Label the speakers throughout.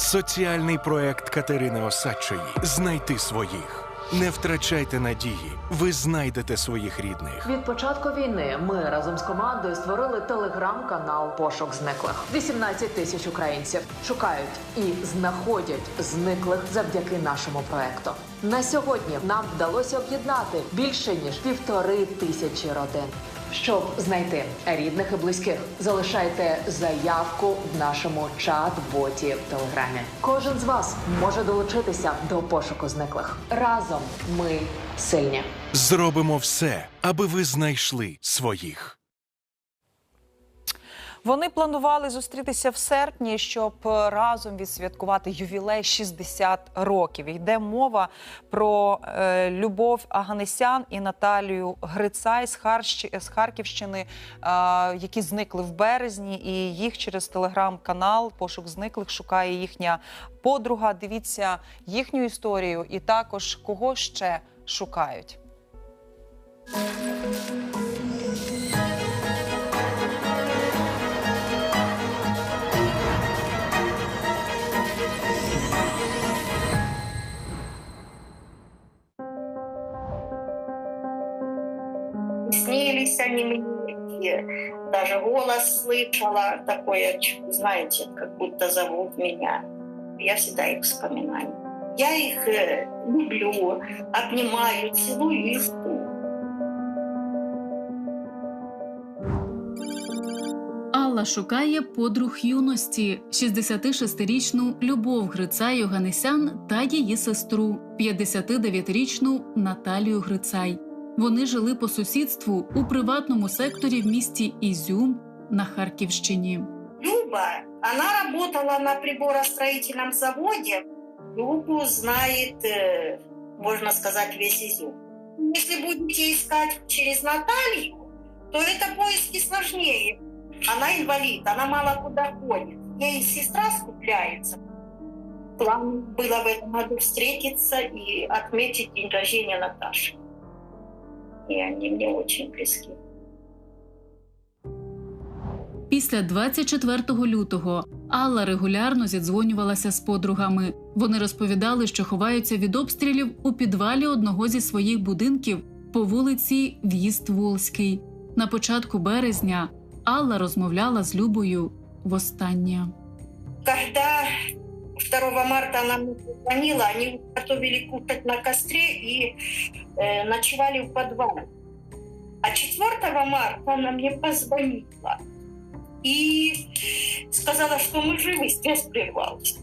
Speaker 1: Соціальний проект Катерини Осадчої Знайти своїх. Не втрачайте надії. Ви знайдете своїх рідних.
Speaker 2: Від початку війни ми разом з командою створили телеграм-канал Пошук зниклих. 18 тисяч українців шукають і знаходять зниклих завдяки нашому проекту. На сьогодні нам вдалося об'єднати більше ніж півтори тисячі родин. Щоб знайти рідних і близьких, залишайте заявку в нашому чат-боті в Телеграмі. Кожен з вас може долучитися до пошуку зниклих. Разом ми сильні.
Speaker 1: Зробимо все, аби ви знайшли своїх.
Speaker 3: Вони планували зустрітися в серпні, щоб разом відсвяткувати ювілей 60 років. Йде мова про е, Любов Аганесян і Наталію Грицай з, Харщ... з Харківщини, е, які зникли в березні, і їх через телеграм-канал Пошук зниклих шукає їхня подруга. Дивіться їхню історію, і також кого ще шукають.
Speaker 4: Даже голос слышала такое, знаете, как будто зовут меня. Я всегда их вспоминаю. Я их э, люблю, обнимаю, целую и.
Speaker 5: Алла шукає подруг юності 66-річну Любов Грицай Оганесян та її сестру 59-річну Наталію Грицай. Вони жили по сусідству у приватному секторі в місті Ізюм на Харківщині.
Speaker 4: Люба, она работала на приборостроительном заводе. Любу знает, э, можно сказать, весь Изюм. Если будете искать через Наталью, то это поиски сложнее. Она инвалид, она мало куда ходит. Ей сестра скупляется. План было в этом году встретиться и отметить день рождения Наташи. И они мне очень близки.
Speaker 5: Після 24 лютого Алла регулярно зідзвонювалася з подругами. Вони розповідали, що ховаються від обстрілів у підвалі одного зі своїх будинків по вулиці В'їзд Волзький. На початку березня Алла розмовляла з Любою востаннє.
Speaker 4: Когда 2 марта она мне позвонила, они готовили кушать на костре и э, ночевали в подвале. А 4 марта она мне позвонила и сказала, что мы живы, связь прервалась.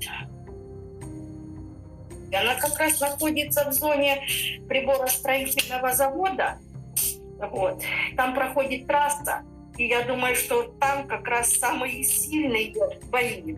Speaker 4: И она как раз находится в зоне приборостроительного завода. Вот. Там проходит трасса. И я думаю, что там как раз самые сильные бои.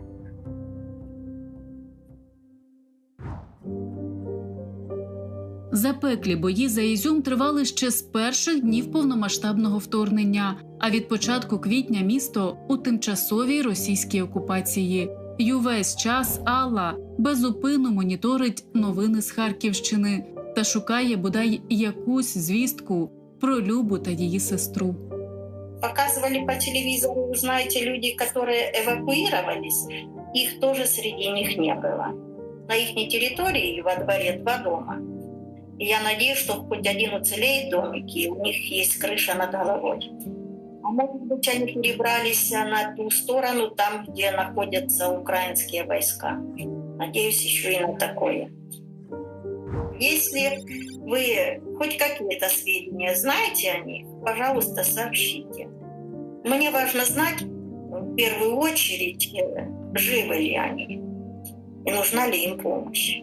Speaker 5: Запеклі бої за Ізюм тривали ще з перших днів повномасштабного вторгнення. А від початку квітня місто у тимчасовій російській окупації. І увесь час Алла безупинно моніторить новини з Харківщини та шукає бодай якусь звістку про Любу та її сестру.
Speaker 4: Показывали по телевизору, вы знаете, люди, которые эвакуировались, их тоже среди них не было. На их территории во дворе два дома. Я надеюсь, что хоть один уцелеет домик, и у них есть крыша над головой. А может быть, они перебрались на ту сторону, там, где находятся украинские войска. Надеюсь еще и на такое. Если вы хоть какие-то сведения знаете о них, пожалуйста, сообщите. Мне важно знать в первую очередь, э, живы ли они и нужна ли им помощь.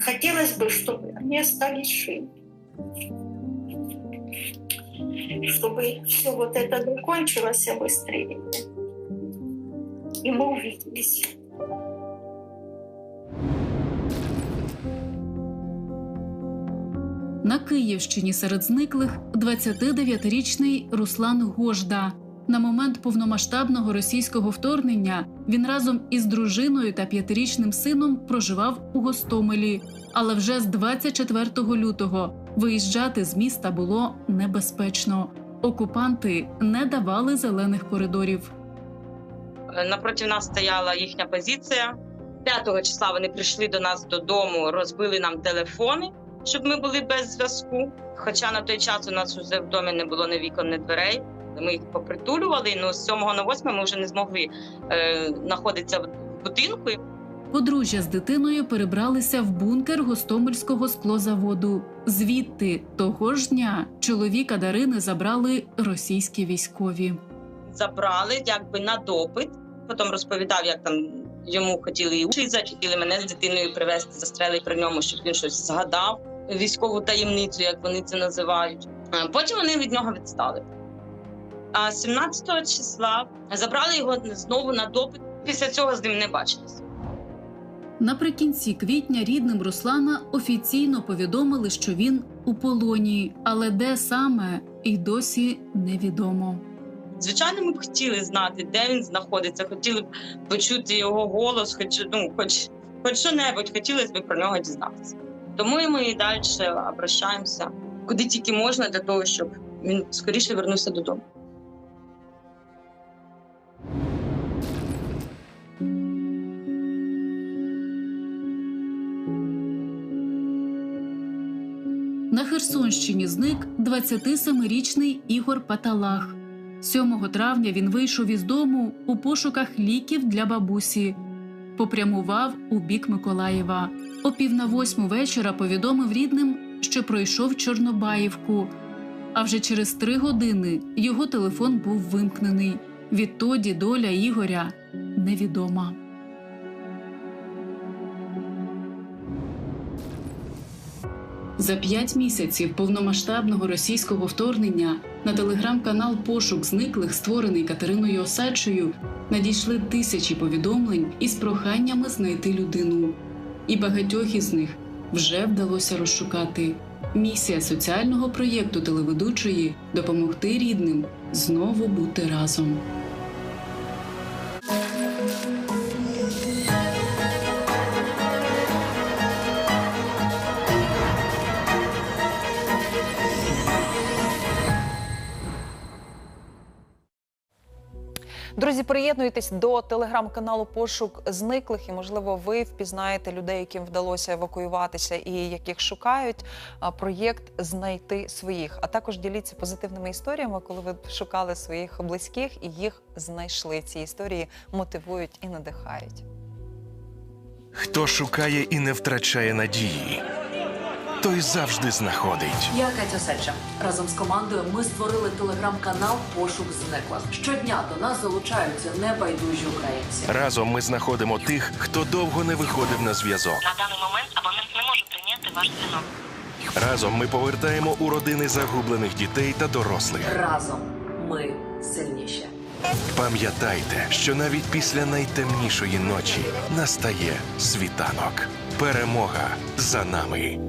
Speaker 4: Хотелось бы, чтобы они остались живы. Чтобы все вот это закончилось быстрее. И мы увиделись.
Speaker 5: На Київщині серед зниклих 29-річний Руслан Гожда. На момент повномасштабного російського вторгнення він разом із дружиною та п'ятирічним сином проживав у Гостомелі. Але вже з 24 лютого виїжджати з міста було небезпечно. Окупанти не давали зелених коридорів.
Speaker 6: Напротив нас стояла їхня позиція. 5 числа вони прийшли до нас додому, розбили нам телефони, щоб ми були без зв'язку. Хоча на той час у нас вже в домі не було ні вікон, ні дверей. Ми їх попритулювали. Ну з 7 на 8 ми вже не змогли е, знаходитися в будинку.
Speaker 5: Подружжя з дитиною перебралися в бункер Гостомельського склозаводу. Звідти того ж дня чоловіка Дарини забрали російські військові.
Speaker 6: Забрали якби на допит. Потім розповідав, як там йому хотіли і уші захотіли мене з дитиною привезти, застрелити при ньому, щоб він щось згадав. Військову таємницю, як вони це називають. Потім вони від нього відстали. А 17 числа забрали його знову на допит. Після цього з ним не бачилися.
Speaker 5: Наприкінці квітня рідним Руслана офіційно повідомили, що він у полоні, але де саме і досі невідомо.
Speaker 6: Звичайно, ми б хотіли знати, де він знаходиться, хотіли б почути його голос, хоч ну, хоч, хоч що-небудь, хотілося б про нього дізнатися. Тому ми і далі обращаємося, куди тільки можна для того, щоб він скоріше вернувся додому.
Speaker 5: Херсонщині зник 27-річний Ігор Паталах. 7 травня він вийшов із дому у пошуках ліків для бабусі. Попрямував у бік Миколаєва. О пів на восьму вечора повідомив рідним, що пройшов Чорнобаївку. А вже через три години його телефон був вимкнений. Відтоді доля Ігоря невідома. За п'ять місяців повномасштабного російського вторгнення на телеграм-канал Пошук зниклих, створений Катериною Осадчою, надійшли тисячі повідомлень із проханнями знайти людину. І багатьох із них вже вдалося розшукати. Місія соціального проєкту телеведучої допомогти рідним знову бути разом.
Speaker 3: Друзі, приєднуйтесь до телеграм-каналу Пошук зниклих, і можливо, ви впізнаєте людей, яким вдалося евакуюватися і яких шукають. Проєкт знайти своїх. А також діліться позитивними історіями, коли ви шукали своїх близьких і їх знайшли. Ці історії мотивують і надихають.
Speaker 1: Хто шукає і не втрачає надії, той завжди знаходить.
Speaker 2: Я Катя Сеча. Разом з командою ми створили телеграм-канал Пошук зниклих. Щодня до нас залучаються небайдужі українці.
Speaker 1: Разом ми знаходимо тих, хто довго не виходив на зв'язок.
Speaker 7: На даний момент абонент не може прийняти ваш дзвінок.
Speaker 1: Разом ми повертаємо у родини загублених дітей та дорослих.
Speaker 2: Разом ми сильніші.
Speaker 1: Пам'ятайте, що навіть після найтемнішої ночі настає світанок. Перемога за нами.